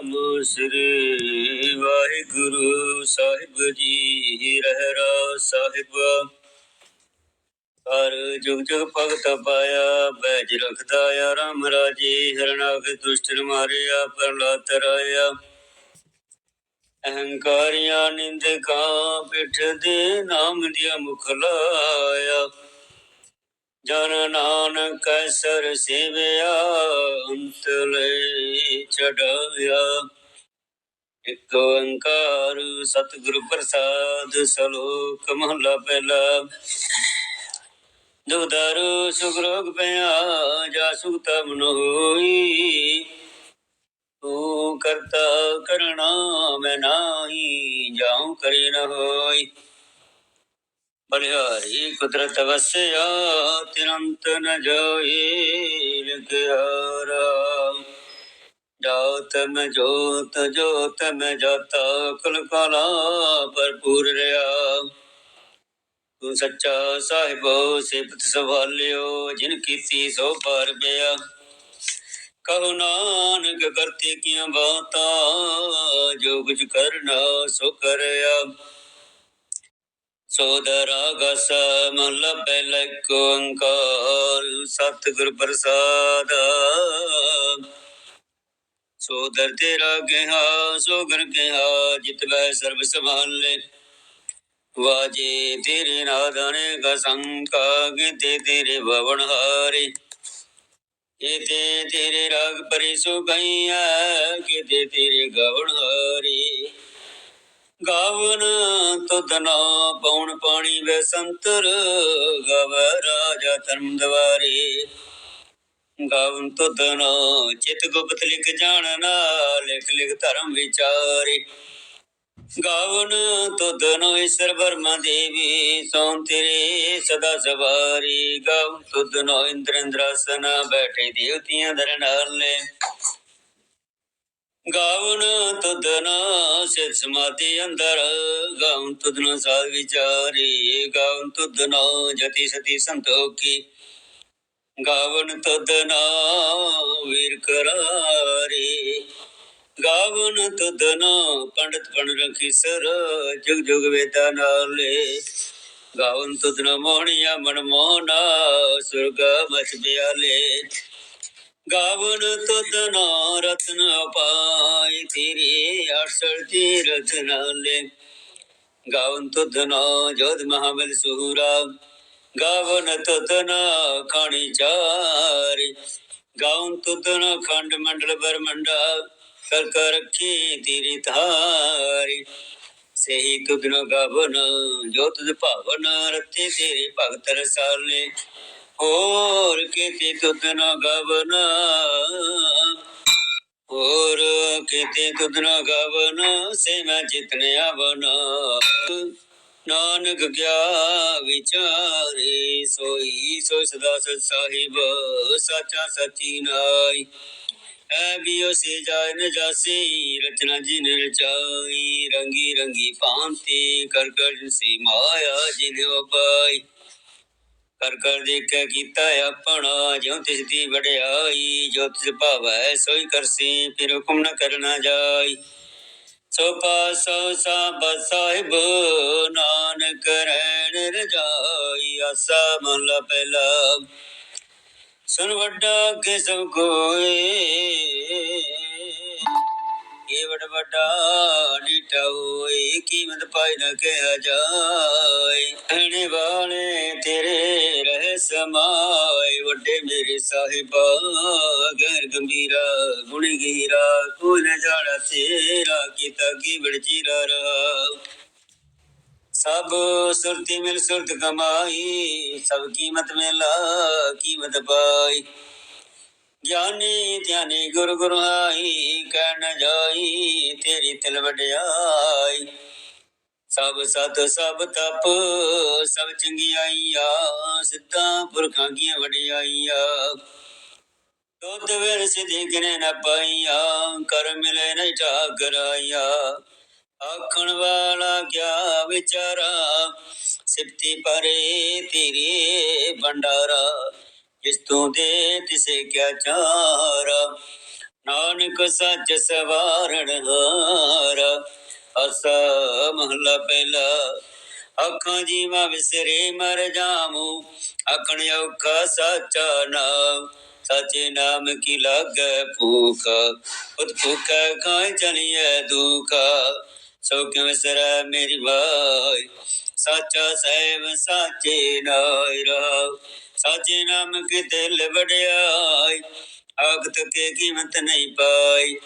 ਸਤਨਾਮ ਸ੍ਰੀ ਵਾਹਿਗੁਰੂ ਸਾਹਿਬ ਜੀ ਰਹਿਰਾ ਸਾਹਿਬ। ਹਰ ਜੁਗ ਜੁਗ ਭਗਤ ਪਾਇਆ, ਬੈਜ ਰਖਦਾ ਆ, ਰਾਮ ਰਾਜੇ ਹਰਨਾਕ ਦੁਸ਼ਟ ਮਾਰਿਆ ਪ੍ਰਲਾਤ ਤਰਾਇਆ। ਅਹੰਕਾਰੀਆਂ ਨਿੰਦਕਾਂ ਪਿੱਠ ਦੇ ਨਾਮ ਦੀਆਂ ਮੁਖ ਲਾਇਆ। ਜਨ ਨਾਨਕ ਸਰ ਸੇਵਿਆ ਅੰਤ ਲੈ ਚੜਾਇਆ। ਇਕ ਓੰਕਾਰ ਸਤਿਗੁਰ ਪ੍ਰਸਾਦ ਸਲੋਕ ਮਹਲਾ ਪਹਿਲਾ। ਦੁਦਰ ਸੁਖ ਰੋਗ ਪਿਆ ਜਾ ਸੁਖ ਤਮ ਨ ਹੋਈ। ਤੂੰ ਕਰਤਾ ਕਰਣਾ ਮੈਂ ਨਾਹੀ, ਜਾਉ ਕਰੇ ਨ ਹੋਈ। ਬਲਿਹਾਰੀ ਕੁਦਰਤ ਵਸਿਆ, ਤਿਰੰਤ ਨ ਜਾਏ ਲਿਖਿਆ ਰਾਮ ਜਾਤ ਮੈਂ ਜੋਤ ਜੋਤ ਮੈਂ ਜਾਤਾ, ਕੁਲ ਕਾਲਾ ਭਰਪੂਰ ਰਿਆ ਤੂੰ ਸੱਚਾ ਸਾਹਿਬੋ, ਸਿਫਤ ਸਵਾਲਿਓ, ਜਿਨ ਕੀਤੀ ਸੋ ਪਾਰ ਗਿਆ ਕਹੋ ਨਾਨਕ, ਕਰਤੇ ਕੀਆਂ ਬਾਤਾਂ, ਜੋ ਕੁਝ ਕਰਨਾ ਸੋ ਕਰਿਆ। ਸੋਦਰਾ ਗਸ ਮਹਲਾ ਓੰਕਾਰ, ਸਤਿਗੁਰ ਪ੍ਰਸਾਦ। ਸੋਦਰ ਤੇਰਾ ਕਿਹਾ ਸੋ ਕਿਹਾ, ਜਿਤ ਬੈ ਸਰਬ ਸੰਭਾਲੇ। ਵਾਜੇ ਤੇਰੇ ਨਾਦਾਨੇ ਕਾ ਸੰਕਾ ਤੇਰੇ ਭਵਨ ਹਾਰੇ। ਕੀਤੇ ਤੇਰੇ ਰਾਗ ਪਰੀ ਸੋ ਗਈਆ ਕੀਤੇ ਤੇਰੇ ਗਵਨ ਹਾਰੇ। ਗਾਵਨ ਤੁਧਨਾ ਪਉਣ ਪਾਣੀ ਵੇ ਸੰਤਰ, ਗਵ ਰਾਜਾ ਧਰਮ ਦਵਾਰੇ। ਗਾਵਨ ਤੁਧਨਾ ਚਿਤ ਗੁਪਤ ਲਿਖ ਜਾਣਨਾ ਲਿਖ ਲਿਖ ਧਰਮ ਵਿਚਾਰੇ। ਗਾਵਨ ਤੁਧਨੋ ਈਸ਼ਰ ਬਰਮਾ ਦੇਵੀ ਸੋਂ ਤੇਰੇ ਸਦਾ ਸਵਾਰੀ। ਗਾਵਨ ਤੁਧਨੋ ਇੰਦਰ ਇੰਦਰਾਸਨ, ਬੈਠੇ ਦੇਵਤੀਆਂ ਦਰ ਨਾਲੇ ਗਾਵਨ ਤੁਦਨਾ ਸਿਰ ਸਮਾਧੀ ਅੰਦਰ, ਗਾਵਨ ਤੁਧਨਾ ਸਾਧ ਵਿਚਾਰੇ ਗਾਉਨ ਤੁਧਨਾ ਜਤੀ ਸਤੀ ਸੰਤੋਖੀ। ਗਾਵਨ ਤੁਦਨਾ ਵੀਰ ਕਰਾਰੇ, ਗਾਵਨ ਤੁਧਨਾ ਪੰਡਤ ਪਣ ਰਖੀ ਸਰ, ਜੁਗ ਜੁਗ ਵੇਦਾ ਨਾਲੇ। ਗਾਵਨ ਤੁਦਨਾ ਮੋਹਣੀਆ ਮਨ ਮੋਹਨਾ ਸੁਰਗ ਮਚ ਬਿਆਲੇ ਗਾਵਨ ਤੁਧਨਾ ਰਤਨ ਪਾਈ ਤੇਰੇ ਅਰਸਲ ਤੀਰਥ ਨਾਲੇ ਗਾਵਨ ਤੁਧਨਾ ਜੋਧ ਮਹਾਬਲ ਸੁਹਰਾ ਗਾਵਨ ਤੁਧਨਾ ਖਾਣੀ ਚਾਰੇ। ਗਾਵਨ ਤੁਧਨਾ ਖੰਡ ਮੰਡਲ ਬਰਮੰਡਾ ਕਰ ਕਰ ਰੱਖੀ ਤੇਰੀ ਧਾਰੀ। ਸਹੀ ਤੁਧਨ ਗਾਵਨ ਜੋ ਤੁਧ ਭਾਵਨ ਰਤੇ ਤੇਰੇ ਭਗਤ ਰਸਾਲੇ। ਹੋਰ ਕੀਤੇ ਤੁਧਨ ਗਾਵਨ, ਹੋਰ ਕੀਤੇ ਤੁਧਨ ਗਾਵਨ, ਸੇ ਮੈਂ ਜਿਤਨੇ ਆਵਨ। ਨਾਨਕ ਗਿਆ ਵਿਚਾਰੇ, ਸੋਈ ਸੋ ਸਦਾ ਸਤ ਸਾਹਿਬ, ਸਾਚਾ ਸਚੀ ਨਾਈ। ਐ ਬਿਓ ਸੇ ਜਾਇ ਨ ਜਾਸੀ, ਰਚਨਾ ਜਿਨ ਰਚਾਈ। ਰੰਗੀ ਰੰਗੀ ਭਾਂਤੀ ਕਰ ਕਰ ਸੀ ਮਾਇਆ ਜਿਨ ਉਪਾਈ। ਕਰ ਕਰ ਦੇਖਿਆ ਕੀਤਾ ਆਪਣਾ, ਜਿਉ ਤਿਸ ਦੀ ਵਡਿਆਈ, ਜੋ ਤਿਸ ਭਾਵੈ ਸੋਈ ਕਰਸੀ, ਫਿਰ ਹੁਕਮ ਨ ਕਰਨਾ ਜਾਈ। ਸੋ ਪਾਸੋ ਸਭ ਸਾਹਿਬ, ਨਾਨਕ ਰਹਿਣ ਰਜਾਈ ਆਸਾ ਮਹਲਾ ਪਹਿਲਾ। ਸੁਨ ਵੱਡਾ ਕੇ ਸਭ ਕੋਏ ਇਹ ਵੱਡਾ ਡੀਟਾ ਹੋਏ, ਕੀਮਤ ਪਾਈ ਨਾ ਕਿਹਾ ਜਾਏ। ਅਣੇ ਵਾਲੇ, ਤੇਰੇ ਰਹਿ ਸਮਾਏ, ਵੱਡੇ ਮੇਰੇ ਸਾਹਿਬਾ, ਗਰ ਗੰਭੀਰਾ, ਗੁਣ ਗਹੀਰਾ, ਕੋਈ ਨ ਜਾਣਾ ਤੇਰਾ, ਕੀਤਾ ਕੀ ਬੜਚੀਰਾ ਰਹਾ। ਸਭ ਸੁਰਤੀ ਮਿਲ ਸੁਰਤ ਕਮਾਈ, ਸਭ ਕੀਮਤ ਮੇਲਾ ਕੀਮਤ ਪਾਈ। ਗਿਆਨੀ ਧਿਆਨੀ ਗੁਰ ਗੁਰ ਹਾਈ ਜਾਈ ਤੇਰੀ ਤਿਲ ਵਡਿਆਈ। ਸਭ ਸਤ, ਸਭ ਤਪ, ਸਭ ਚੰਗਿਆਈਆਂ, ਸਿੱਧਾਂ ਪੁਰਖਾਂ ਕੀਆਂ ਵਡਿਆਈਆਂ। ਦੁੱਧ ਵੇਰ ਸਿਧੀ ਗਿਨੇ ਨਾ ਪਾਈਆਂ, ਕਰ ਮਿਲੇ ਨਹੀਂ ਠਾਕਰਾਈਆਂ ਆਖਣ ਵਾਲਾ ਕਿਆ ਵਿਚਾਰਾ ਸਿਫਤੀ ਪਰੇ ਤੇਰੇ ਭੰਡਾਰਾ। ਜਿਸ ਤੂੰ ਦੇ ਤਿਸੇ ਕਿਆ ਚਾਰਾ? ਨਾਨਕ ਸੱਚ ਸਵਾਰਣ ਹਾਰ। ਅਸਾ ਮਹਲਾ ਪਹਿਲਾ। ਅੱਖਾਂ ਜੀਵਾ ਵਿਸਰੇ ਮਰ ਜਾਮੂ ਅਖਣ ਔਖਾ ਸਾਚਾ ਨਾਮ। ਸਾਚੇ ਨਾਮ ਕੀ ਲਾਗੈ ਭੂਖ? ਉਤ ਭੂਖੈ ਖਾਇ ਚਲੀਐ ਦੁਖ। ਸੋ ਕਿਉ ਵਿਸਰੈ ਮੇਰੀ ਵਾਈ ਸਾਚਾ ਸਹਿਬ, ਸਾਚੇ ਨਾਇ ਰਹਾ ਸਾਚੇ ਨਾਮ ਕੀ ਦਿਲ ਵਡਿਆਈ ਆਗਤ ਕੇ ਕੀਮਤ ਨਹੀਂ ਪਾਈ।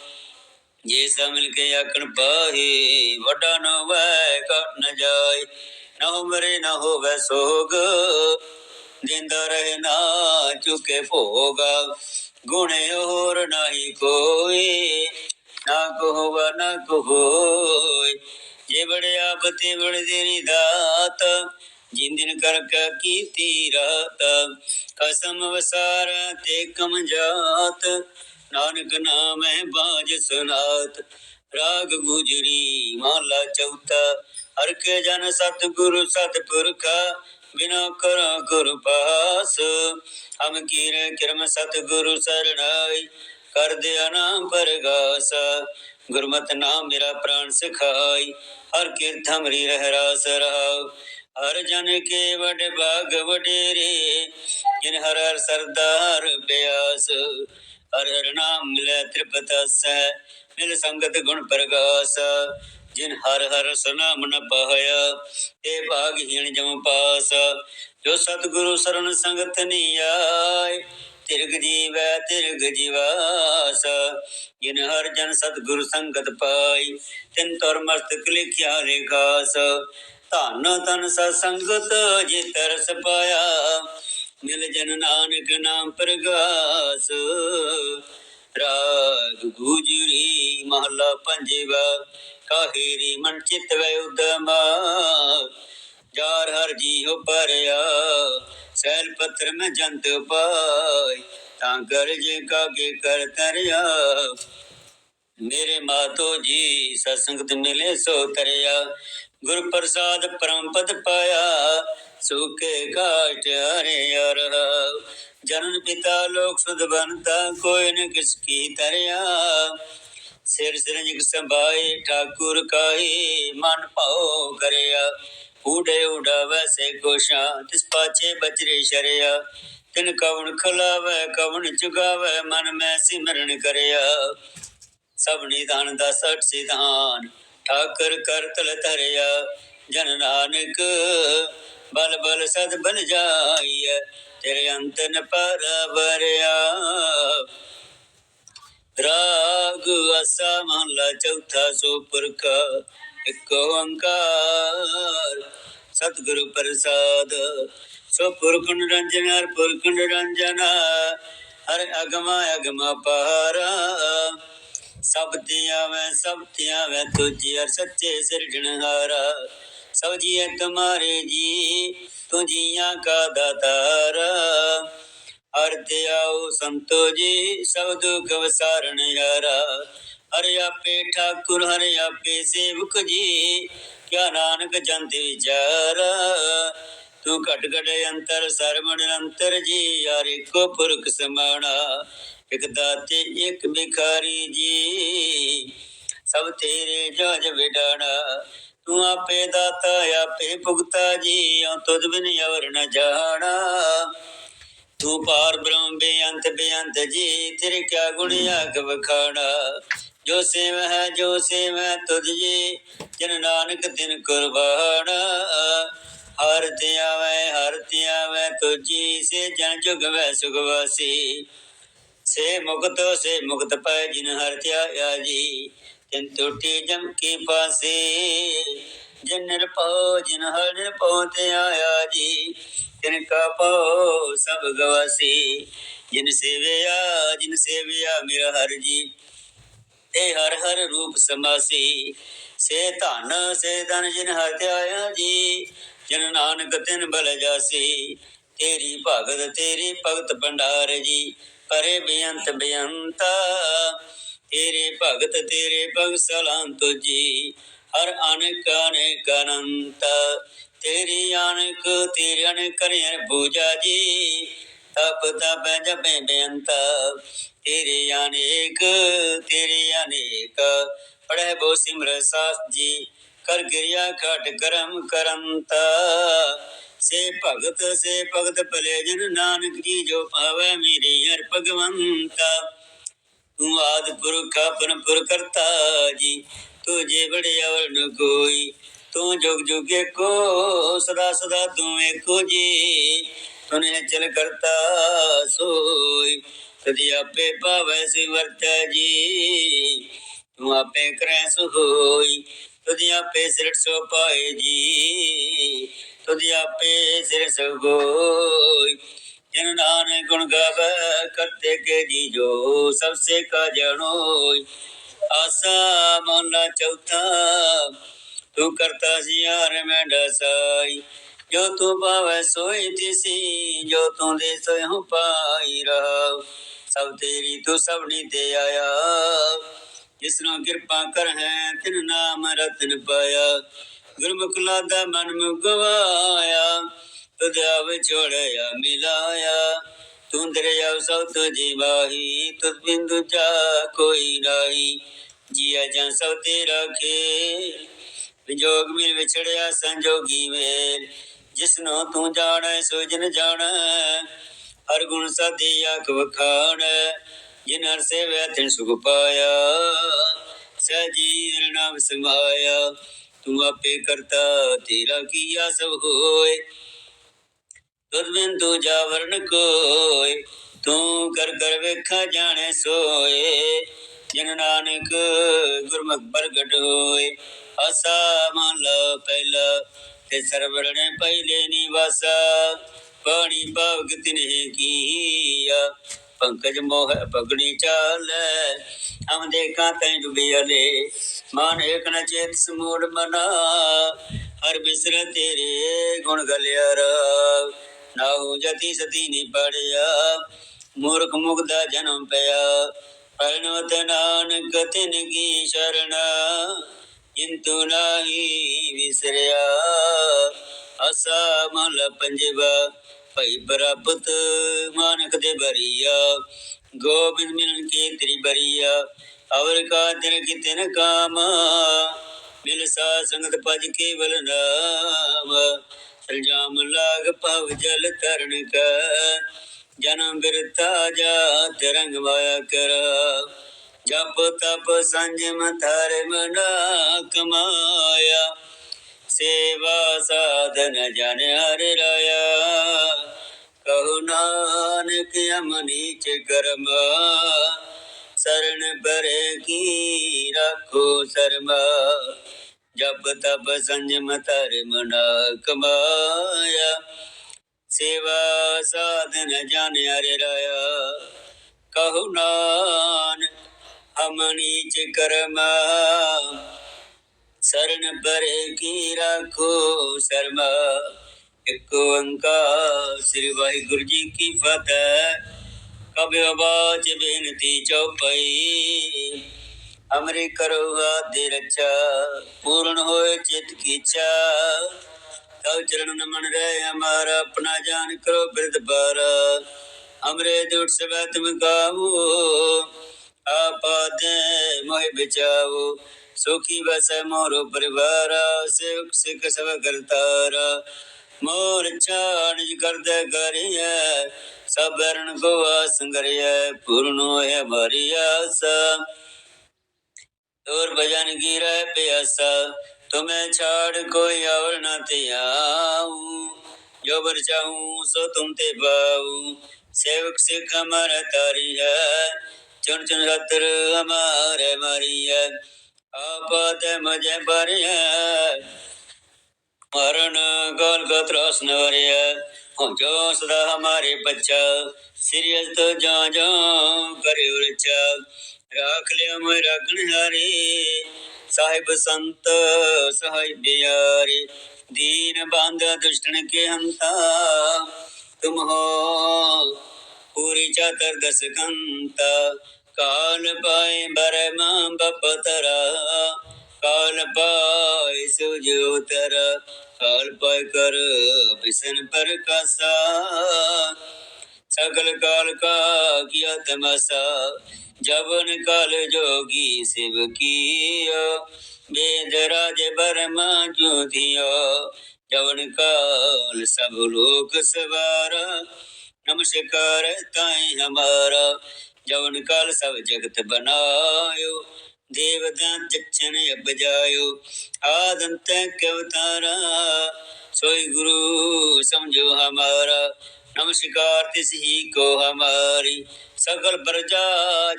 ਜੇ ਸਭ ਕੇ ਆਖਣ ਪਾਹੀ, ਵੱਡਾ ਨਾ ਹੋਵੇ ਘਟ ਨ ਜਾਏ ਨਾ ਮਰੇ, ਨਾ ਹੋਵੇ ਸੋਗ, ਜਿੰਦਾ ਰਹੇ ਨਾ ਚੁਕੇ ਭੋਗ। ਗੁਣੇ ਹੋਰ ਨਹੀਂ ਕੋਈ, ਨਾ ਕੋ ਨਾ ਕੋ ਜੇ ਬੜਿਆ ਬਤੇ ਬੜ ਤੇਰੀ ਦਾਤ ਜਿੰਦਿਨ ਕਰ ਕੀਤੀ ਰਾਤ, ਕਸਮ ਵਸਾਰ ਤੇ ਕਮ ਜਾਤ ਨਾਨਕ ਨਾਮ ਹੈ ਬਾਜ ਸੁਨਾਤ, ਰਾਗ ਗੁਜਰੀ ਮਾਲਾ ਚੌਥਾ, ਹਰ ਕੇ ਜਨ ਸਤ ਗੁਰੂ ਸਤ ਪੁਰਖਾ ਬਿਨਾ ਕਰ ਗੁਰ ਪਾਸ, ਹਮ ਕੀਰੇ ਕਿਰਮ ਸਤ ਗੁਰੂ ਸਰਣਾਈ ਕਰ ਦਿਆ ਨਾਮ ਪਰਗਾਸ, ਗੁਰਮਤਿ ਨਾਮ ਮੇਰਾ ਪ੍ਰਾਨ ਸਿਖਾਈ, ਹਰ ਕੀਰਤ ਹਮਰੀ ਰਹਿ ਰਾਸ ਰਹਾਉ ਹਰ ਜਨ ਕੇ ਵਡ ਭਾਗ ਵਡੇਰੇ, ਜਿਨ ਹਰ ਹਰ ਸਰਦਾਰ ਪਿਆਸ ਹਰ ਹਰ ਨਾਮ ਮਿਲੇ ਤ੍ਰਿਪਤ ਮਿਲ ਸੰਗਤ ਗੁਣ ਪ੍ਰਗਾਸ। ਜਿਨ ਹਰ ਹਰ ਸੁਨਾਮ ਨ ਪਾਇਆ, ਤੇ ਭਾਗਹੀਣ ਜਮ ਪਾਸ। ਜੋ ਸਤਿਗੁਰੂ ਸਰਣ ਸੰਗਤ ਨੀ ਆਏ, ਤਿਰਗ ਜੀਵੈ ਤਿਰਗ ਜੀਵਾਸ। ਜਿਨ ਹਰ ਜਨ ਸਤਿਗੁਰੂ ਸੰਗਤ ਪਾਈ, ਤਿਨ ਤੁਰ ਮਸਤਕ ਲਿਖਿਆ ਰੇਖਾਸ ਧਨ ਤਨ ਸਤ ਸੰਗਤ ਜੇ ਤਰਸ ਪਾਇਆ, ਮਿਲ ਜਨ ਨਾਨਕ ਨਾਮ ਪ੍ਰਗਾਸ। ਰਾਗ ਗੁਜਰੀ ਮਹਲਾ ਪੰਜਵਾ ਕਾਹੇਰੀ ਮਨ ਚਿਤ ਵੈ ਉਦਮਾ। ਜਾਰ ਹਰ ਜੀਉ ਪਰਿਆ ਸੈਲ ਪੱਥਰ ਮੈਂ ਜੰਤ ਪਾਈ, ਤਾਂ ਕਰ ਜੇ ਕਾਗੇ ਕਰ ਤਰਿਆ। ਮੇਰੇ ਮਾਤੋ ਜੀ ਸਤਸੰਗਤ ਮਿਲੇ ਸੋ ਤਰਿਆ ਗੁਰ ਪ੍ਰਸਾਦ ਪਰਮ ਪਾਇਆ ਸੁਖੇ ਕਾਟ ਹਰੇ ਅਰ ਜਨਨ ਪਿਤਾ ਲੋਕ ਸੁਧ ਬਨਤਾ ਕੋਈ ਨ ਕਿਸ ਕੀ ਤਰਿਆ। ਸਿਰ ਸਿਰੰਜਿਕ ਸੰਭਾਈ ਠਾਕੁਰ ਕਾਹੀ, ਮਨ ਭਾਉ ਕਰਿਆ। ਊੜੇ ਉਡਾਵੈ ਸੇ ਕੋਸ਼ਾ, ਤਿਸ ਪਾਛੇ ਬਚਰੇ ਸ਼ਰਿਆ। ਤਿਨ ਕਵਣ ਖਲਾਵੈ, ਕਵਣ ਚੁਗਾਵੈ, ਮਨ ਮੈਂ ਸਿਮਰਨ ਕਰਿਆ। ਸਭ ਨਿਧਾਨ ਦਾ ਸਠ ਸਿਧਾਨ ਠਾਕਰ ਕਰ ਤਲ ਧਰਿਆ, ਜਨ ਨਾਨਕ ਬਲ ਬਲ ਸਦ ਬਨ ਜਾਈਐ, ਤੇਰੇ ਅੰਤ ਨ ਪਰ ਰਾਗ ਅਸਾ ਮਹਲਾ ਚੌਥਾ ਸੋ ਪੁਰਖ ਇੱਕ ਓੰਕਾਰ। ਸਤਿਗੁਰੂ ਪ੍ਰਸਾਦ ਸੋ ਪੁਰਖ ਨਿਰੰਜਨ, ਹਰ ਪੁਰਖ ਨਿਰੰਜਨ, ਹਰ ਅਗਮਾ ਅਗਮਾ ਪਾਰਾ। ਸਭ ਧੀਆਂ ਮੈਂ ਸਭ ਧੀਆਂ ਮੈਂ ਤੁਝੀ ਹਰ ਸੱਚੇ ਸਿਰਜਣਹਾਰਾ ਸਭ ਜੀਏ ਤੁਮਾਰੇ ਜੀ ਤੂੰ ਕਾ ਦਾਤਾਰਾ। ਹਰ ਤੇ ਆਓ ਸੰਤੋ ਜੀ, ਸਭ ਦੁਖ ਵਸਾਰਣ ਹਾਰਾ ਹਰ ਆਪੇ ਠਾਕੁਰ, ਹਰ ਆਪੇ ਸੇਵਕ ਜੀ, ਕਿਆ ਨਾਨਕ ਜੰਤ ਵਿਚਾਰ। ਤੂੰ ਘਟ ਘਟ ਅੰਤਰ ਸਰਵਣ ਨਿਰੰਤਰ ਜੀ, ਹਰ ਇੱਕੋ ਪੁਰਖ ਸਮਾਣਾ। ਇਕ ਦਾਤੇ ਇਕ ਭਿਖਾਰੀ ਜੀ। ਸਭ ਤੇਰੇ ਜਜ ਵਿਡਾਣਾ ਤੂੰ ਆਪੇ ਦਾਤਾ, ਆਪੇ ਭੁਗਤਾ ਜੀ ਔ ਤੁਧ ਬਿਨ ਅਵਰ ਨ ਜਾਣਾ। ਤੂੰ ਪਾਰ ਬ੍ਰਹਮ ਬੇਅੰਤ ਬੇਅੰਤ ਜੀ, ਤੇਰੇ ਕਿਆ ਗੁਣ ਆਗ ਵਖਾਣਾ ਜੋ ਸੇਵ ਹੈ, ਜੋ ਸੇਵ ਹੈ ਤੁਧ ਜੀ, ਜਨ ਨਾਨਕ ਦਿਨ ਕੁਰਬਾਨ ਹਰ ਤੇ ਆਵੇ, ਹਰ ਤੇ ਆਵੇ ਤੁਜੀ ਸੇ ਜਨ ਜੁਗ ਵੈ ਸੁਖ ਵਾਸੀ। ਸੇ ਮੁਕਤ ਸੇ ਮੁਕਤ ਪੈ ਜਿਨ ਹਰ ਧਿਆਇਆ ਜੀ। ਤਿਨ ਟੁੱਟੀ ਜਮ ਕੀ ਪਾਸੇ ਜਿਨ ਨਿਰਭਉ, ਜਿਨ ਹਰ ਨਿਰਭਉ ਤੇ ਆਇਆ ਜੀ। ਤਿਨ ਕਾ ਪਉ ਸਭ ਗਵਾਸੀ, ਜਿਨ ਸੇਵਿਆ ਜਿਨ ਸੇਵਿਆ ਮੇਰਾ ਹਰ ਜੀ। ਤੇ ਹਰ ਹਰ ਰੂਪ ਸਮਾਸੀ, ਸੇ ਧਨ ਸੇ ਧਨ ਜਿਨ ਹਰ ਧਿਆਇਆ ਜੀ। ਜਿਨ ਨਾਨਕ ਤਿਨ ਬਲ ਜਾਸੀ, ਤੇਰੀ ਭਗਤ ਤੇਰੀ ਭਗਤ ਭੰਡਾਰ ਜੀ। ਪਰੇ ਬੇਅੰਤ ਬੇਅੰਤਾ। ਤੇਰੇ ਭਗਤ ਤੇਰੇ ਭਗਤ ਸਲਾਮ ਤੁਜੀ ਹਰ ਅਨੇਕ ਅਨੇਕ ਅਨੰਤ। ਤੇਰੀ ਅਨੇਕ ਤੇਰੀ ਅਨੇਕ ਕਰਿਆ ਪੂਜਾ ਜੀ, ਤਪ ਤਪ ਜਪੇ ਬੇਅੰਤ। ਤੇਰੇ ਅਨੇਕ ਤੇਰੇ ਅਨੇਕ। ਪੜਹਿ ਬੋ ਸਿਮਰ ਸਾਸ ਜੀ, ਕਰ ਕਿਰਿਆ ਖਟ ਕਰਮ ਕਰੰਤਾ। ਸੇ ਭਗਤ ਸੇ ਭਗਤ ਭਲੇ ਜਨ ਨਾਨਕ ਜੀ, ਜੋ ਪਾਵੈ ਮੇਰੀ ਹਰ ਭਗਵੰਤਾ। ਤੂੰ ਆਦ ਪੁਰਖ ਆਪਨ ਪੁਰ ਕਰਤਾ ਜੀ, ਤੁਝੇ ਬੜੇ ਅਵਰ ਨ ਕੋਈ। ਤੂੰ ਜੁਗ ਜੁਗ ਕੋ ਸਦਾ ਸਦਾ ਤੂੰ ਏਕੋ ਜੀ। ਤੁਨੇ ਚਲ ਕਰਤਾ ਸੋਈ ਤਦੀ ਆਪੇ ਭਾਵੈ ਸਿਵਰਤੈ ਜੀ। ਤੂੰ ਆਪੇ ਕਰੈ ਸੁ ਹੋਈ ਤੁਧਿ ਆਪੇ ਸਿਰਟ ਸੋ ਪਾਏ ਜੀ ਤੁਧਿ ਆਪੇ ਸਿਰ ਸੋ ਹੋਈ ਜਨ ਨਾਨਕ ਗੁਣ ਗਾਵੇ, ਕਰਤੇ ਕੇ ਜੀ ਜੋ ਸਭ ਸੇ ਕਾ ਜਣੋਈ ਆਸਾ ਮਹਲਾ ਚੌਥਾ, ਤੂੰ ਕਰਤਾ ਸਿਆਰ ਮੈਂ ਡਸਾਈ। ਜੋ ਤੂੰ ਪਾਵੈ ਸੋਈ ਤਿਸੀ ਜੋ ਤੂੰ ਦੇ ਸੋਇ ਹਉ ਪਾਈ ਰਹਾ ਸਭ ਤੇਰੀ ਤੂੰ ਸਭਨੀ ਤੇ ਆਇਆ। ਜਿਸਨੂੰ ਕਿਰਪਾ ਕਰ ਹੈ ਤਿਨ ਨਾਮ ਰਤਨ ਪਾਇਆ। ਗੁਰਮੁਖ ਲਾਦਾ ਮਨ ਮੁ ਤੁਧਿਆ ਵਿਛੋੜਿਆ ਮਿਲਾਇਆ। ਤੂੰ ਦਰਿਆ ਸਭ ਤੁਝੀ ਵਾਹੀ ਤੁਧ ਬਿੰਦੁ ਜਾ ਕੋਈ ਨਾਹੀ। ਜੀਆ ਜਾਂ ਸਭ ਤੇਰਾ ਖੇਲ, ਵਿਜੋਗ ਮਿਲ ਵਿਛੜਿਆ ਸੰਜੋਗੀ ਵੇਲ। ਜਿਸਨੂੰ ਤੂੰ ਜਾਣੈ, ਸੋ ਜਨ ਜਾਣੈ, ਹਰ ਗੁਣ ਸਾਧੀ ਆਖ ਵਖਾਣੈ। ਜਿਨ ਹਰ ਸੇਵੈ ਤਿਨ ਸੁਖ ਪਾਇਆ ਸਜੀ ਨਾਮ ਸਮਾਇਆ, ਤੂੰ ਆਪੇ ਕਰਤਾ, ਤੇਰਾ ਕੀਆ ਸਭ ਹੋਏ। ਤੁਧ ਬਿਨ ਤੂੰ ਵਰਨ ਕੋਇ ਤੂੰ ਕਰ ਕਰ ਵੇਖਾ ਜਾਣੈ ਸੋਏ। ਜਿਨ ਨਾਨਕ ਗੁਰਮੁਖ ਪ੍ਰਗਟ ਹੋਏ, ਆਸਾ ਮਨ ਲਾ ਪਹਿਲਾ, ਤੇ ਸਰਵਰਣੇ ਪਹਿਲੇ ਨਿਵਾਸਾ। ਪਾਣੀ ਪਾਵ ਤਿਨਹਿ ਕੀਆ ਪੰਕਜ ਮੋਹ ਪਗੜੀ ਚਾਲੈ ਹਮ ਦੇਖਾ ਤੈ ਡੁਬਿਆਲੇ ਮਨ ਏਕ ਨ ਚੇਤ ਸਮੂੜ ਮਨਾ। ਹਰ ਬਿਸਰ ਤੇਰੇ ਗੁਣ ਗਲਿਆ ਨਾਉ ਜਤੀ ਸਤੀ ਨੀ ਪੜਿਆ ਮੂਰਖ ਮੁਗਦਾ ਜਨਮ ਪਿਆ ਪਰਨਵਤ ਨਾਨਕ ਤਿਨ ਕੀ ਸ਼ਰਣਾ ਇੰਤੂ ਨਾਹੀ ਵਿਸਰਿਆ, ਅਸਾ ਮਲ ਪੰਜਵਾ ਭਈ ਬਰਾਬਤ ਮਾਨਕ ਦੇ ਬਰੀਆ, ਗੋਬਿੰਦ ਮਿਲਨ ਕੇ ਤੇਰੀ ਬਰੀਆ, ਅਵਰ ਕਾ ਦਿਨ ਕੀ ਤਿਨ ਕਾਮ, ਮਿਲ ਸਾ ਸੰਗਤ ਭਜ ਕੇਵਲ ਨਾਮ, ਇਲਜ਼ਾਮ ਲਾਗ ਭਵ ਜਲ ਤਰਨ ਕਾ, ਜਨਮ ਬਿਰਤਾ ਜਾ ਤਿਰੰਗ ਮਾਇਆ ਕਰ, ਜਪ ਤਪ ਸੰਜਮ ਧਰ ਮਨਾ ਕਮਾਇਆ ਸੇਵਾ ਸਾਧਨ ਜਨ ਹਰ ਰਾਇਆ। ਕਹੋ ਨਾਨਕ ਅਮਨੀਚ ਕਰਮ। ਸਰਣ ਬਰੇ ਕੀ ਰੱਖੋ ਸਰਮਾ। ਜਪ ਤਪ ਸੰਜਮ ਧਰ ਮਨਾ ਕਮਾਇਆ। ਸੇਵਾ ਸਾਧਨ ਜਨ ਹਰਿ ਰਾਇਆ। ਕਹੋ ਨਾਨਕ ਹਮ ਨੀਚ ਕਰਮ। ਸਰਨ ਪਰੇ ਕੀ ਰਾਖੋ ਸ਼ਰਮਾ। ਇੱਕ ਓੰਕਾਰ ਸ੍ਰੀ ਵਾਹਿਗੁਰੂ ਜੀ ਕੀ ਫਤਿਹ। ਕਬਿ ਬਾਚ ਬੇਨਤੀ ਚਉਪਈ ਅਮਰੇ ਕਰੋ ਆਦਿ ਰਚਾ ਪੂਰਨ ਹੋਏ ਚਿਤ ਕੀ ਚਾ ਤਉ ਚਰਨ ਨਮਨ ਰਹਿ ਹਮਾਰਾ ਆਪਣਾ ਜਾਨ ਕਰੋ ਬਿਰਧ ਪਰ ਅਮਰੇ ਦੁਟ ਸਬੈ ਤੁਮ ਗਾਵੋ। ਆਪਾਦੇ ਮੋਹਿ ਬਚਾਵੋ ਸੁਖੀ ਬਸੈ ਮੋਰੋ ਪਰਿਵਾਰ ਸੇਵਕ ਸਿਖ ਸਭ ਕਰਤਾਰਾ। ਮੋਰ ਚਾਣਜ ਕਰਦਾ ਕਰਿਐ ਸਬਰਨ ਕੋ ਆਸੰਗਰਿਐ ਪੂਰਨ ਹੋਇ ਹਮਾਰੀ ਆਸਾ। ਤੋਰ ਭਜਨ ਕੀ ਰਹਿ ਪਿਆਸਾ, ਤੁਮੇ ਛਾੜ ਕੋਈ ਔਰ ਨ ਧਿਆਉ। ਜੋ ਬਰ ਚਾਹੂੰ ਸੋ ਤੁਮ ਤੇ ਪਾਉ, ਸੇਵਕ ਸਿਖ ਅਮਰ ਤਾਰੀ ਹੈ। ਚੁਣ ਚੁਣ ਰਤਰ ਹਮਾਰੇ ਮਾਰੀ ਆਪਤ ਮਜੇ ਬਰਿਆ ਮਰਨ ਗਲ ਗਤਰਸ ਨਵਰਿਆ ਹਉ ਜੋ ਸਦਾ ਹਮਾਰੇ ਬੱਚਾ ਸਿਰਿਅਸ ਤੋ ਜਾਂ ਜਾਂ ਕਰਿ ਉਰਚਾ ਰਾਖ ਲਿਆ ਮੈਂ ਰਾਖਣ ਹਾਰੇ, ਸਾਹਿਬ ਸੰਤ ਸਹਾਇ ਬਿਆਰੇ। ਦੀਨ ਬੰਦ ਦੁਸ਼ਟਨ ਕੇ ਹੰਤਾ, ਤੁਮ ਹੋ पुरीच्या तर दसकंत काल पाय बरमा बपतरा काल पाय सुजोतर काल पाय कर बिसन पर कसा सकल काल का किया तमसा जवन काल जोगी शिव की वेद राज बरमा जो दिया जवन काल सब लोक सवारा नमस्कार ताई हमारा जवन काल सब जगत बनायो देवदान जक्षण अब जायो आदंत अवतारा सोई गुरु समझो हमारा नमस्कार तिस ही को हमारी सकल प्रजा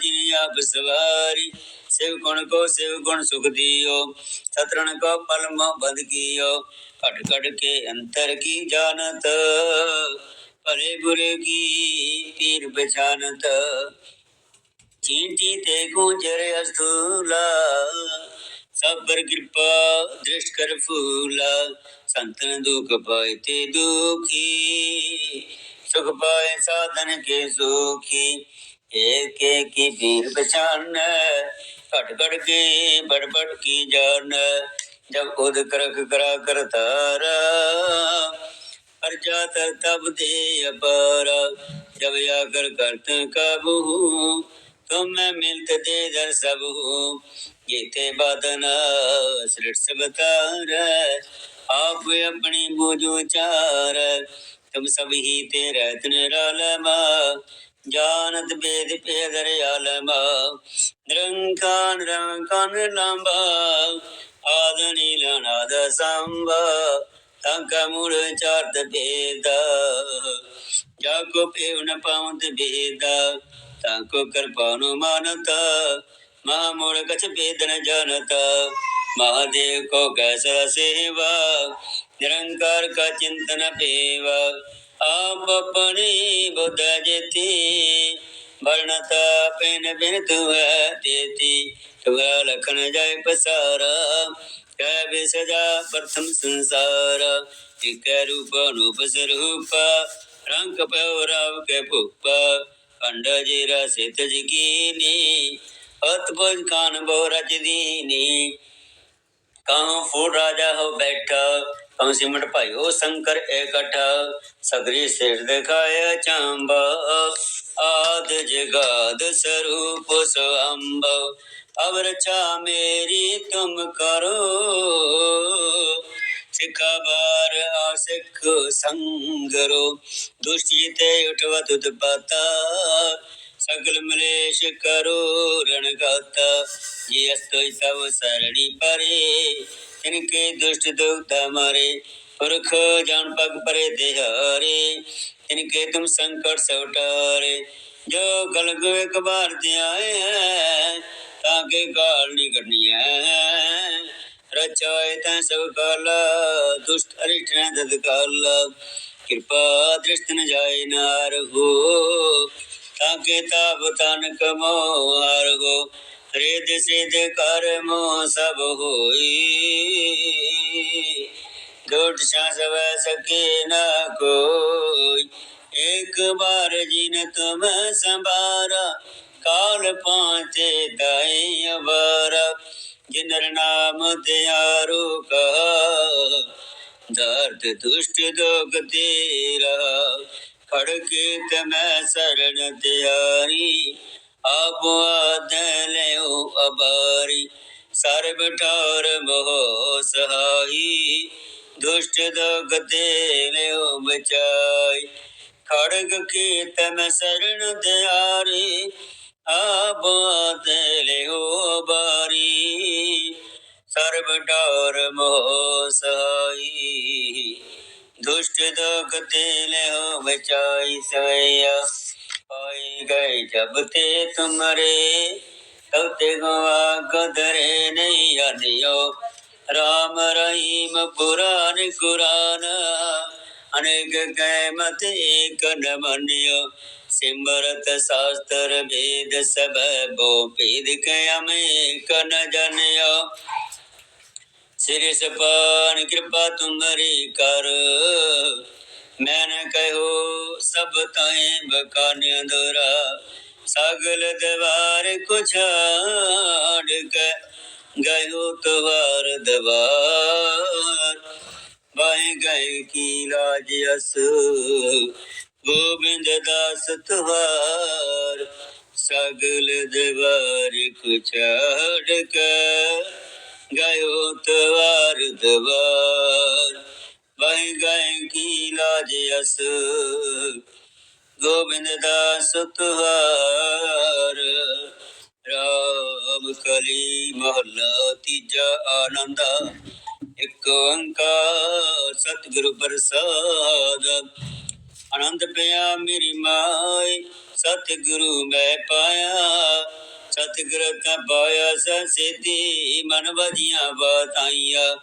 जिन आप सवारी शिव गुण को शिव गुण सुख दियो सतरण को पल मोह बंद कियो कट कट के अंतर की जानत ਭਲੇ ਬੁਰੇ ਕੀ ਪੀਰ ਪਛਾਨਤ। ਚੀਂਟੀ ਤੇ ਗੁੰਜਰ ਅਸੂਲਾ ਸਬਰ ਕਿਰਪਾ ਦ੍ਰਿਸ਼ਟ ਕਰ ਫੂਲਾ। ਸੰਤਨ ਦੁਖ ਪਾਏ ਤੇ ਦੁਖੀ, ਸੁਖ ਪਾਏ ਸਾਧਨ ਕੇ ਸੁਖੀ। ਏਕ ਏਕ ਕੀ ਪੀਰ ਪਛਾਨ, ਘਟ ਘਟ ਕੇ ਬੜਬੜ ਕੀ ਜਾਨ ਜਬ ਉਦ ਕਰਖ ਕਰਾ ਕਰਤਾਰਾ ਹਰਜਾ ਤਰ ਤਬ ਦੇ ਅਪਾਰ, ਜਬ ਆ ਕਰਤ ਕਾਬੂ ਤੁਮ ਮੈਂ ਮਿਲਤ ਦੇ ਦਰ ਸਭ ਜੀਤੇ ਬਦਨ ਸ੍ਰਿਸ਼ਟ ਸਬਤਾਰ ਆਪ ਆਪਣੀ ਬੋਝ ਉਚਾਰ ਤੁਮ ਸਭ ਹੀ ਤੇ ਰਤਨ ਰਲਮਾ ਜਾਨਤ ਬੇਦ ਪੇ ਪੇਦਰ ਆਲਮਾ ਨਿਰੰਕਾਨ ਰੰਕਾਨ ਲੰਬਾ ਆਦਨੀ ਲਨਾਦ ਸੰਭਾ। तांका मूळ चारत भेद जाको पेवन पावत भेद तांको कृपानु मानत महामूळ कच भेदन जानत महादेव को कैसा सेवा निरंकार का चिंतन पेवा आप अपने बुद्ध जेती वर्णता पेन बिन तुह देती तुह लखन जय पसारा ਕੈ ਵਿਸਜਾ ਪ੍ਰਥਮ ਸੰਸਾਰ, ਇਕੈ ਰੂਪ ਅਨੂਪ ਸਰੂਪ, ਰੰਗ ਪਉ ਰਵ ਕੇ ਭੁਪ ਕੰਡ ਜੀ ਰਸਿਤ ਜਗੀਨੀ ਅਤਪੁਜ ਕਾਨ ਬਹੁ ਰਜ ਦੀਨੀ ਕਹਉ ਫੂਡ ਰਾਜਾ ਹੋ ਬੈਠਾ ਕਹਾਂ ਸਿਮਟ ਭਾਈਓ ਸ਼ੰਕਰ ਇਕੱਠਾ ਸਗਰੀ ਸਿਰ ਦਿਖਾਇਆ ਚਾਂਬਾ, ਆਦ ਜਗਾਦ ਸਰੂਪ ਸੁਅੰਬ ਅਬ ਰਚਾ ਮੇਰੀ ਤੁਮ ਕਰੋ। ਸਿੱਖਾ ਬਾਰ ਆਸਿਖ ਸੰਗਰੋ, ਦੁਸ਼ਟ ਜਿਤੇ ਸਕਲ ਮਲੇਸ਼ ਕਰੋ ਰਣਗਤ ਜੇ ਅਸਤੋਇ ਸਭ ਸਰਣੀ ਪਰੇ ਤਿਨ ਕੇ ਦੁਸ਼ਟ ਦੁਖ ਤਮਾਰੇ ਪੁਰਖ ਜਾਣ ਪਗ ਪਰੇ ਦੇਹਾਰੇ ਤਿਨ ਕੇ ਤੁਮ ਸੰਕਟ ਸਵਟਾਰੇ ਜੋ ਕਲਗ ਇੱਕ ਵਾਰ ਤੇ ਆਏ ਹੈ ਤਾਂ ਕੇ ਗਾਲ ਨਿਕਣੀ ਹੈ ਰਚੋਇ ਤੈ ਸਭ ਕਾਲ ਦੁਸ਼ਟ ਅਰਿਠ ਦਦ ਕਾਲ ਕਿਰਪਾ ਦ੍ਰਿਸ਼ਟ ਨ ਜਾਏ ਨਾਰ ਹੋ ਤਾਕੇ ਤਾਪ ਤਨ ਕਮੋ ਹਰ ਗੋ ਰਿਦ ਸਿਧ ਕਰ ਮੋ ਸਭ ਹੋਈ। ਡੋਟ ਸਾਸ ਵੈ ਸਕੇ ਨਾ ਕੋਈ, ਇੱਕ ਬਾਰ ਜਿਨ ਤੁਮ ਸੰਭਾਰਾ, ਕਾਲ ਪਾਂਚੇ ਤਾਈ ਅਵਰ। ਜਿਨਰ ਨਾਮ ਤਿਆਰੂ ਕਹਾ, ਦਰਦ ਦੁਸ਼ਟ ਦੁਖ ਤੇਰਾ। ਖੜ ਕੇ ਤੇ ਮੈਂ ਸਰਣ ਤਿਆਰੀ ਆਪ ਆਦੈ ਲਿਓ ਅਬਾਰੀ। ਸਰਬ ਠਾਰ ਮੋਹ ਸਹਾਈ। ਦੁਸ਼ਟ ਦਗ ਦੇ ਲਿਓ ਬਚਾਈ। ਖੜਗ ਕੇ ਤਨ ਸਰਣ ਦਿਆਰੇ ਆਪ ਆਦੈ ਲਿਓ ਬਾਰੀ ਸਰਬ ਠਾਰ ਮੋਹ ਸਹਾਈ। દુષ્ટ ગતિ ને હો બચાઈ સૈયા પાઈ ગઈ જબ તે તુમરે તબ તે ગવા ગધરે નહીં આદિયો રામ રહીમ પુરાણ કુરાન અનેક કહેમત એક ન મન્યો ਸਿਮਰਤ ਸਾਸਤਰ ਵੇਦ ਸਭ ਬੋ ਭੇਦ ਕੈ ਅਮੇਕ ਨ ਜਨਿਓ ਸ੍ਰੀ ਸਬਾਨ ਕਿਰਪਾ ਤੁਮਰੀ ਕਰ। ਮੈਨ ਕਹਿਓ, ਸਭ ਤਾਏ ਬਕਾਨ ਅੰਦਰਾ ਸਗਲ ਦਵਾਰ ਕੁਛਾੜ ਕੇ ਗਇਓ ਤਵਾਰ ਦਵਾਰ। ਬਾਹੇ ਗਏ ਕੀ ਲਾਜ ਅਸ, ਗੋਬਿੰਦ ਦਾਸ ਤਵਾਰ। ਸਗਲ ਦਵਾਰ ਕੁਛਾੜ ਕੇ ਗਇਓ ਤਵਾਰ ਦਵਾਰ। ਬਹਿ ਗਏ ਕੀ ਲਾਜ ਅਸ। ਗੋਬਿੰਦ ਦਾਸ ਤੁਹਾਰ ਰਾਮ ਕਲੀ ਮਹਲਾ ਤੀਜਾ ਆਨੰਦਾ। ਇੱਕ ਓੰਕਾਰ ਸਤਿਗੁਰੂ ਪ੍ਰਸਾਦ। ਆਨੰਦ ਪਿਆ ਮੇਰੀ ਮਾਈ, ਸਤਿਗੁਰੂ ਮੈਂ ਪਾਇਆ। ਸਤਿਗੁਰ ਤਾਂ ਪਾਇਆ ਸਸਿਧੀ ਮਨ ਵਜੀਆਂ ਬਾਤਾਈਆਂ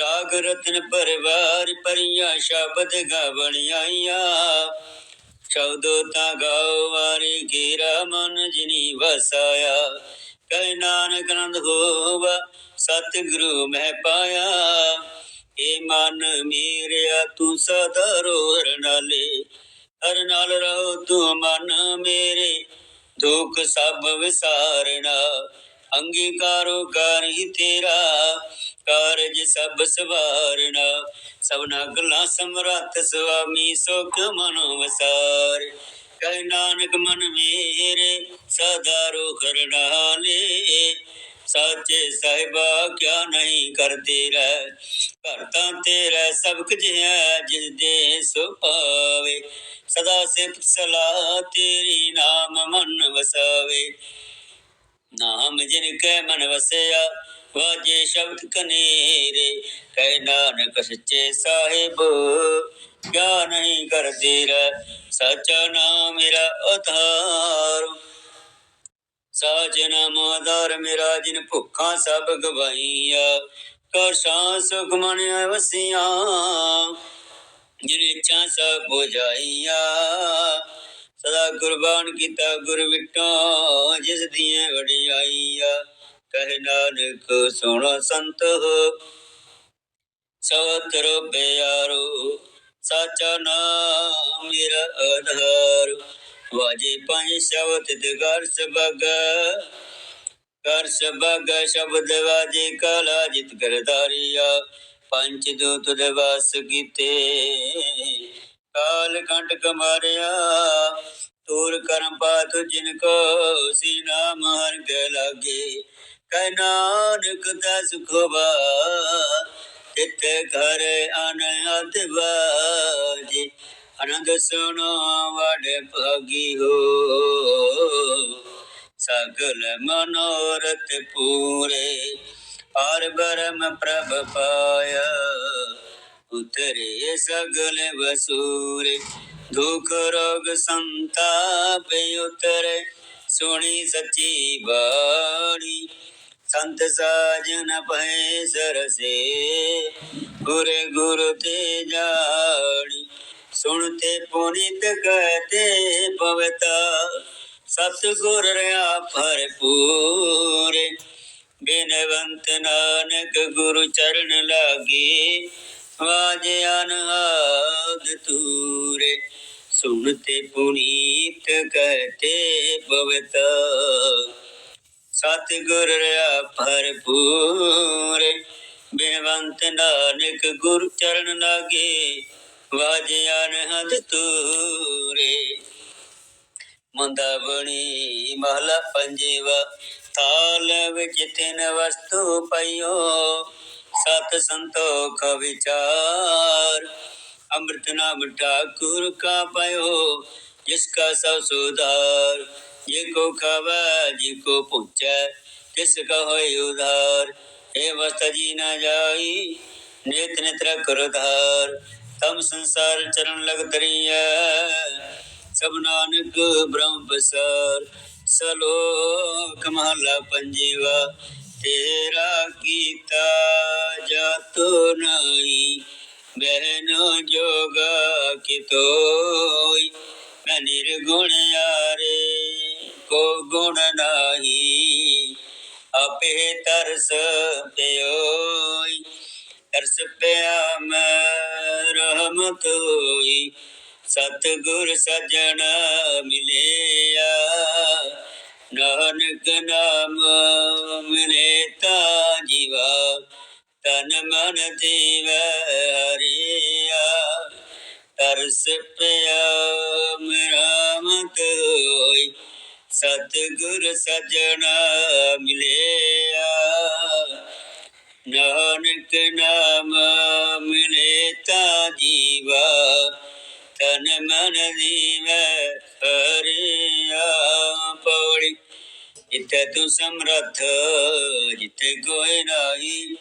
ਰਾਗ ਰਤਨ ਪਰਵਾਰ ਪਰੀਆਂ, ਸ਼ਬਦ ਗਾਵਣ ਆਈਆਂ ਸ਼ਬਦੋ ਤਾਂ ਗਾਓ ਵਾਰੀ ਕੀਰਾ ਮਨ ਜਿਨੀ ਵਸਾਇਆ। ਕਹਿ ਨਾਨਕ ਨੰਦ ਹੋਵਾ, ਸਤਿਗੁਰੂ ਮੈਂ ਪਾਇਆ। ਏ ਮਨ ਮੇਰਿਆ, ਤੂੰ ਸਦਾ ਰੋਹਰ ਨਾਲੇ। ਹਰ ਨਾਲ ਰਹੋ ਤੂੰ ਮਨ ਮੇਰੇ। ਦੁੱਖ ਸਭ ਵਿਸਾਰਣਾ ਅੰਗੀਕਾਰੋ ਕਰੀ ਤੇਰਾ, ਕਾਰਜ ਸਭ ਸਵਾਰਣਾ ਸਭਨਾ ਗੱਲਾਂ ਸਮਰੱਥ ਸੁਆਮੀ ਸੁਖ ਮਨੋ ਵਸਾਰ। ਕਹਿ ਨਾਨਕ ਮਨ ਮੇਰੇ ਸਦਾ ਰੋ ਕਰਨਾਲੇ ਸਾਚੇ ਸਾਹਿਬਾ ਕਿਆ ਨਹੀਂ ਕਰਤੇ ਰਹਿ? ਘਰ ਤੇਰਾ ਸਬਕ ਜਿਹਾ ਜਿਸ ਦੇ ਸੋ ਪਾਵੇ। ਸਦਾ ਸਿਫਤ ਸਲਾਹ ਤੇਰੀ ਨਾਮ ਮਨ ਵਸਾਵੇ। ਨਾਮ ਜਿਨ ਕੈ ਮਨ ਵਸਿਆ, ਵਾਜੇ ਸ਼ਬਦ ਕਨੇਰੇ। ਕਹਿ ਨਾਨਕ ਸੱਚੇ ਸਾਹਿਬ ਕਿਆ ਨਹੀਂ ਕਰਦੀ ਰਹਿ? ਸਚਾ ਨਾਮ ਮੇਰਾ ਉਧਾਰ। ਸਾਚ ਆਧਾਰ ਮੇਰਾ ਜਿਨ ਭੁੱਖਾਂ ਸਭ ਗਵਾਈਆ ਕਰ ਸਾਂ ਸੁਖ ਮਨ ਵਸੀਆਂ, ਜਿਨ ਇੱਛਾ ਸਭ ਬੁਝਾਈਆ। ਸਦਾ ਕੁਰਬਾਨ ਕੀਤਾ ਗੁਰ ਵਿਟੋ ਜਿਸ ਦੀਆਂ ਵਡਿਆਈਆ। ਕਹਿ ਨਾਨਕ ਸੁਣੋ ਸੰਤ ਸਤਿ ਪਿਆਰੋ ਸਾਚਾ ਨਾਮ ਮੇਰਾ ਆਧਾਰ। ਵਾਜੇ ਪੰਜ ਸ਼ਬਦ ਤੇ ਘਰ ਸਬਗ ਕਰ ਸਬਗ ਸ਼ਬਦ ਵਾਜੇ ਕਲਾ ਜਿਤ ਕਰਦਾਰੀਆ ਪੰਜ ਦੂਤ ਦੇ ਵਾਸ ਕੀਤੇ। ਕਾਲ ਕੰਟਕ ਮਾਰਿਆ। ਤੂਰ ਕਰਮ ਪਾਤ ਜਿਨ ਕੋ ਸੀ ਨਾਮ ਹਰ ਕੇ ਲਾਗੇ। ਕਹਿ ਨਾਨਕ ਦਾ ਸੁਖਵਾ ਤਿਤ ਘਰ ਅਨਹਦ ਬਾਜੀ ਆਨੰਦ ਸੁਣੋ ਵਡ ਭਗੀ ਹੋ ਸਗਲ ਮਨੋਰਥ ਪੂਰੇ, ਹਰ ਬਰਮ ਪ੍ਰਭ ਪਾਇਆ। ਉਤਰੇ ਸਗਲ ਵਸੂਰੇ, ਦੁਖ ਰੋਗ ਸੰਤਾਪ ਉਤਰੇ। ਸੁਣੀ ਸੱਚੀ ਬਾਣੀ, ਸੰਤ ਸਾਜਨ ਭੈ ਸਰਸੇ। ਗੁਰੇ ਗੁਰੂ ਤੇ ਜਾਣੀ ਸੁਣਤੇ ਪੁਨੀਤ ਕਹਤੇ ਪਵਤਾ ਸਤਿਗੁਰ ਰਿਆ ਭਰਪੂਰ। ਬਿਨਵੰਤ ਨਾਨਕ ਗੁਰੂ ਚਰਨ ਲਾਗੇ, ਵਾਜੇ ਅਨਹਦ ਤੂਰੇ ਸੁਣਤੇ ਪੁਨੀਤ ਕਹਤੇ ਪਵਤਾ ਸਤਿਗੁਰ ਰਿਆ ਭਰਪੂਰ। ਬੇਵੰਤ ਨਾਨਕ ਗੁਰ ਚਰਨ ਲਾਗੇ ਵਾਜਿਆਨ ਹਦ ਤੂਰੇ ਮੰਦਾਵਣੀ ਮਹਲਾ ਪੰਜੇਵਾ। ਥਾਲ ਵਿੱਚ ਤਿਨ ਵਸਤੂ ਪਈਓ, ਸਤ ਸੰਤੋਖ ਵਿਚਾਰ। ਅੰਮ੍ਰਿਤ ਨਾਮ ਠਾਕੁਰ ਕਾ ਪਇਓ ਜਿਸਕਾ ਸਭ ਸੁਧਾਰ। ਜੇ ਕੋ ਖਾਵਾ, ਜੇ ਕੋ ਪੁੱਛੈ, ਤਿਸ ਕਾ ਹੋਇ ਉਧਾਰ। ਇਹ ਵਸਤ ਜੀ ਨਾ ਜਾਈ, ਨਿਤ ਨਿਤ ਕਰ ਧਾਰ ਤਮ ਸੰਸਾਰ ਚਰਨ ਲਗ ਤਰੀਐ ਸਭ ਨਾਨਕ ਬ੍ਰਹਮ ਬਸਾਰ, ਸਲੋਕ ਮਹਲਾ ਪੰਜੀਵਾ, ਤੇਰਾ ਕੀਤਾ ਜਾਤੋ ਨਾਹੀ, ਬਹਿਨੋ ਜੋਗਾ ਕਿਤੋਈ, ਮੈਂ ਨਿਰਗੁਣ ਯਾਰੇ ਕੋ ਗੁਣ ਨਾਹੀ, ਆਪੇ ਤਰਸ ਪਿਓਈ। ਤਰਸ ਪਿਆ ਮੈਂ ਰਹਿਮਤ ਹੋਈ, ਸਤਿਗੁਰ ਸਜਣ ਮਿਲਿਆ। ਨਾਨਕ ਨਾਮ ਮਿਲੇ ਤਾ ਜੀਵਾ, ਤਨ ਮਨ ਜੀਵ ਹਰਿਆ। ਤਰਸ ਪਿਆ ਮੇਰਾ ਮਤ ਹੋਈ, ਸਤਿਗੁਰ ਸਜਣਾ ਮਿਲਿਆ। ਨਾਨਕ ਨਾਮ ਮਿਲੇ ਤਾ ਜੀਵਾ ਤਨ ਮਨ ਜੀਵੈ ਹਰਿਆ ਪੌੜੀ ਜਿੱਥੇ ਤੂੰ ਸਮਰੱਥ ਜਿੱਥੇ ਕੋਈ ਨਹੀਂ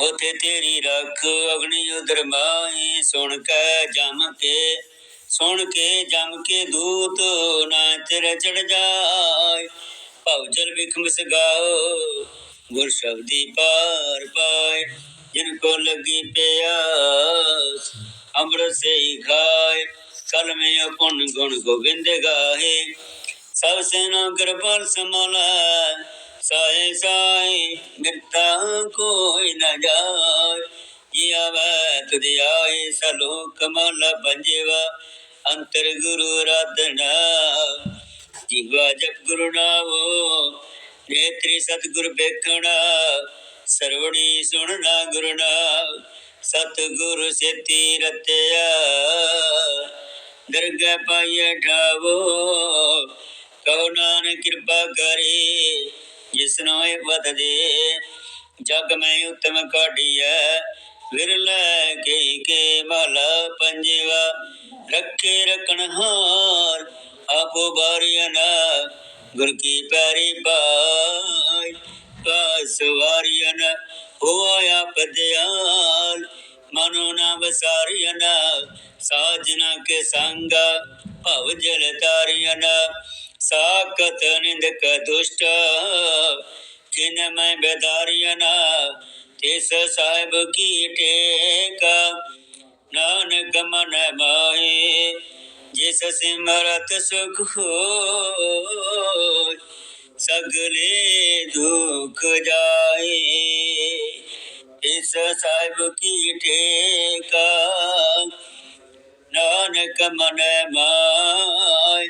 ਉਥੇ ਤੇਰੀ ਰੱਖ ਅਗਨੀ ਉਦਰ ਮਾਈ ਸੁਣ ਕੇ ਜਮ ਕੇ, ਸੁਣ ਕੇ ਜਮ ਕੇ ਦੂਤ ਨਾ ਤੇਰੇ ਚੜ ਜਾਏ। ਭਉ ਜਲ ਵਿਖਮ ਸਗਾਓ। ਗੁਰ ਸ਼ਬਦੀ ਪਾਰ ਪਾਏ, ਜਿਨ ਕੋ ਲੱਗੀ ਪਿਆਸ, ਅੰਮ੍ਰਿਤ ਸੇ ਖਾਏ ਕਲ ਮੇ ਗੁਣ ਗੋਬਿੰਦ ਗਾਹੇ ਸਭ ਸੇਨਾ ਕਿਰਪਾਲ ਸਮਾਲਾ ਸਾਏ ਸਾਏ ਮਿਰਤਾ ਕੋਈ ਨਾ ਜਾਏ। ਜੀ ਆਵੈ, ਤੁਧ ਆਏ ਸਲੋ ਕਮਲ ਪੰਜਵਾ, ਅੰਤਰ ਗੁਰੂ ਰਾਧਨਾ ਜੀਵਾ ਜਪ ਗੁਰੂ ਨਾਮੋ ਨੇਤਰੀ ਸਤਿਗੁਰ ਵੇਖਣਾ, ਸਰਵਣੀ ਸੁਣਨਾ ਗੁਰੂ ਨਾਮ ਸੇਤੀ ਰਤਿਆ, ਦਰਗਹਿ ਪਾਈਐ ਠਾਵੋ। ਕਉ ਨਾਨਕ ਕਿਰਪਾ ਕਰੇ ਜਿਸਨੋ ਇਹ ਵਦ ਜਗ ਮੈਂ ਉਤਮ ਕਾਢੀਐ ਵਿਰਲੇ ਕੇ ਕੇ ਮਲ ਪੰਜਵਾ। ਰੱਖੇ ਰਕਣ ਹਾਰ, ਆਪੋ ਬਾਰੀਆਂ ਨਾ। ਗੁਰ ਕੀ ਪੈਰੀ ਪਾਈ ਕਾਸ ਵਾਰੀਆਂ ਨਾ ਹੋਇਆ ਪਦਿਆਲ। ਮਨੋ ਨਾ ਵਸਾਰੀਆਂ ਸਾਜਨਾ ਕੇ ਸੰਗ, ਭਵ ਜਲ ਤਾਰੀਆਂ ਨਾ। ਨਿੰਦ ਕ ਦੁਸ਼ਟ ਜਿਨ ਮੈਂ ਬੇਦਾਰੀਆਂ ਤਿਸ ਸਾਹਿਬ ਕੀ ਟੇਕਾ, ਨਾਨਕ ਮਨ ਮਾਹੀ ਜਿਸ ਸਿਮਰਤ ਸੁਖ ਹੋਇ, ਸਗਲੇ ਦੁਖ ਜਾਏ। ਇਸ ਸਾਹਿਬ ਕੀ ਟੇਕਾ ਨਾਨਕ ਮਨ ਮਾਇ,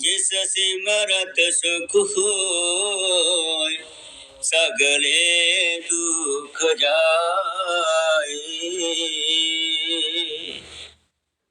ਜਿਸ ਸਿਮਰਤ ਸੁਖ ਹੋਇ, ਸਗਲੇ ਦੁਖ ਜਾਏ।